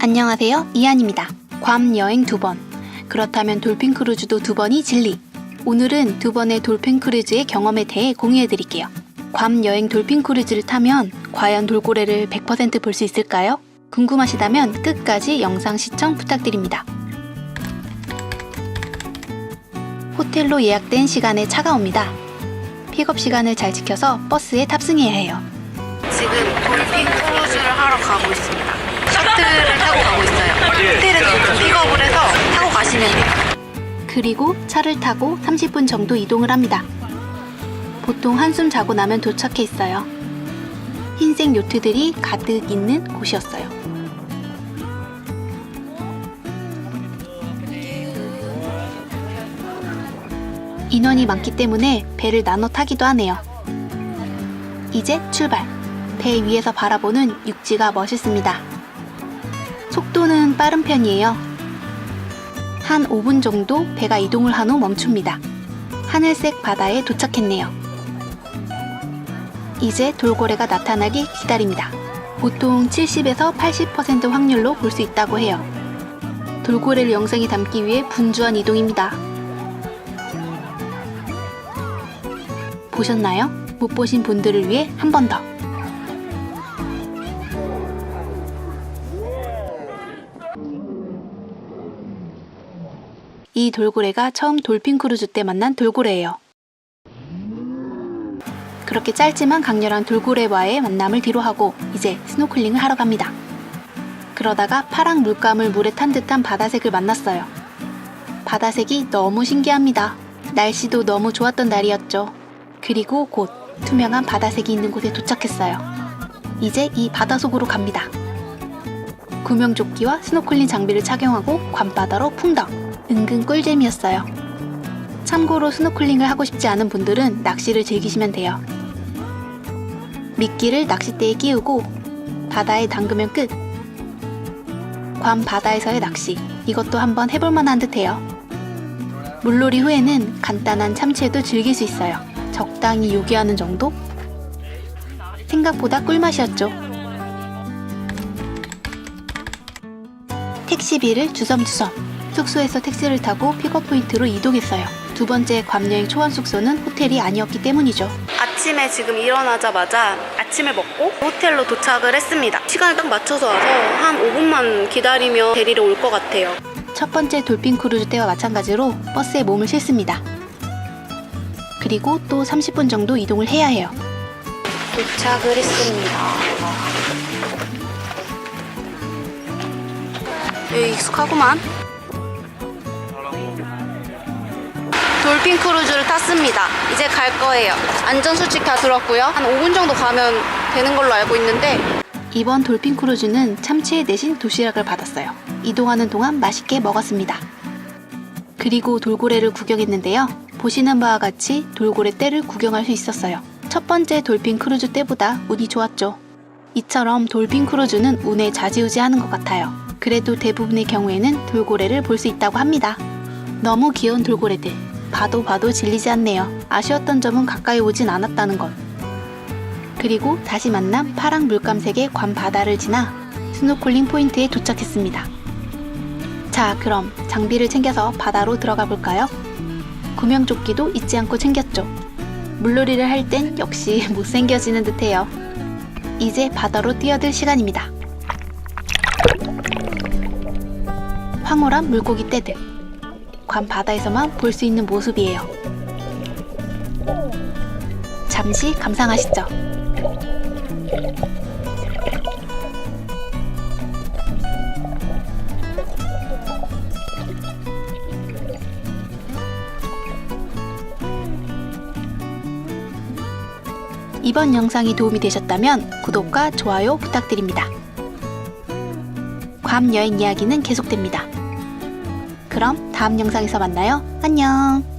안녕하세요. 이한입니다. 괌 여행 두 번. 그렇다면 돌핀 크루즈도 두 번이 진리. 오늘은 두 번의 돌핀 크루즈의 경험에 대해 공유해 드릴게요. 괌 여행 돌핀 크루즈를 타면 과연 돌고래를 100%볼 수 있을까요? 궁금하시다면 끝까지 영상 시청 부탁드립니다. 호텔로 예약된 시간에 차가 옵니다. 픽업 시간을 잘 지켜서 버스에 탑승해야 해요. 지금 돌핀 크루즈를 하러 가고 있습니다. 셔틀을 타고 가고 있어요. 호텔에서 픽업을 해서 타고 가시면 돼요. 그리고 차를 타고 30분 정도 이동을 합니다. 보통 한숨 자고 나면 도착해 있어요. 흰색 요트들이 가득 있는 곳이었어요. 인원이 많기 때문에 배를 나눠 타기도 하네요. 이제 출발. 배 위에서 바라보는 육지가 멋있습니다. 속도는 빠른 편이에요. 한 5분 정도 배가 이동을 한 후 멈춥니다. 하늘색 바다에 도착했네요. 이제 돌고래가 나타나길 기다립니다. 보통 70에서 80% 확률로 볼 수 있다고 해요. 돌고래를 영상에 담기 위해 분주한 이동입니다. 보셨나요? 못 보신 분들을 위해 한 번 더. 이 돌고래가 처음 돌핀 크루즈 때 만난 돌고래예요. 그렇게 짧지만 강렬한 돌고래와의 만남을 뒤로하고 이제 스노클링을 하러 갑니다. 그러다가 파랑 물감을 물에 탄 듯한 바다색을 만났어요. 바다색이 너무 신기합니다. 날씨도 너무 좋았던 날이었죠. 그리고 곧 투명한 바다색이 있는 곳에 도착했어요. 이제 이 바다 속으로 갑니다. 구명조끼와 스노클링 장비를 착용하고 괌바다로 풍덩. 은근 꿀잼이었어요. 참고로 스노클링을 하고 싶지 않은 분들은 낚시를 즐기시면 돼요. 미끼를 낚싯대에 끼우고 바다에 담그면 끝. 괌 바다에서의 낚시. 이것도 한번 해볼 만한 듯해요. 물놀이 후에는 간단한 참치회도 즐길 수 있어요. 적당히 요기하는 정도? 생각보다 꿀맛이었죠. 택시비를 주섬주섬 숙소에서 택시를 타고 픽업 포인트로 이동했어요. 두 번째 괌여행 초원 숙소는 호텔이 아니었기 때문이죠. 아침에 지금 일어나자마자 아침을 먹고 호텔로 도착을 했습니다. 시간을 딱 맞춰서 와서 한 5분만 기다리면 데리러 올 것 같아요. 첫 번째 돌핀 크루즈 때와 마찬가지로 버스에 몸을 싣습니다. 그리고 또 30분 정도 이동을 해야 해요. 도착을 했습니다. 여기 익숙하구만. 돌핀 크루즈를 탔습니다. 이제 갈 거예요. 안전수칙 다 들었고요. 한 5분 정도 가면 되는 걸로 알고 있는데 이번 돌핀 크루즈는 참치회 대신 도시락을 받았어요. 이동하는 동안 맛있게 먹었습니다. 그리고 돌고래를 구경했는데요. 보시는 바와 같이 돌고래 떼를 구경할 수 있었어요. 첫 번째 돌핀 크루즈 때보다 운이 좋았죠. 이처럼 돌핀 크루즈는 운에 좌지우지하는 것 같아요. 그래도 대부분의 경우에는 돌고래를 볼 수 있다고 합니다. 너무 귀여운 돌고래들. 봐도 봐도 질리지 않네요. 아쉬웠던 점은 가까이 오진 않았다는 것. 그리고 다시 만난 파랑 물감색의 괌 바다를 지나 스노클링 포인트에 도착했습니다. 자, 그럼 장비를 챙겨서 바다로 들어가 볼까요? 구명조끼도 잊지 않고 챙겼죠. 물놀이를 할 땐 역시 못생겨지는 듯해요. 이제 바다로 뛰어들 시간입니다. 황홀한 물고기 떼들. 괌 바다에서만 볼 수 있는 모습이에요. 잠시 감상하시죠. 이번 영상이 도움이 되셨다면 구독과 좋아요 부탁드립니다. 괌 여행 이야기는 계속됩니다. 그럼 다음 영상에서 만나요. 안녕!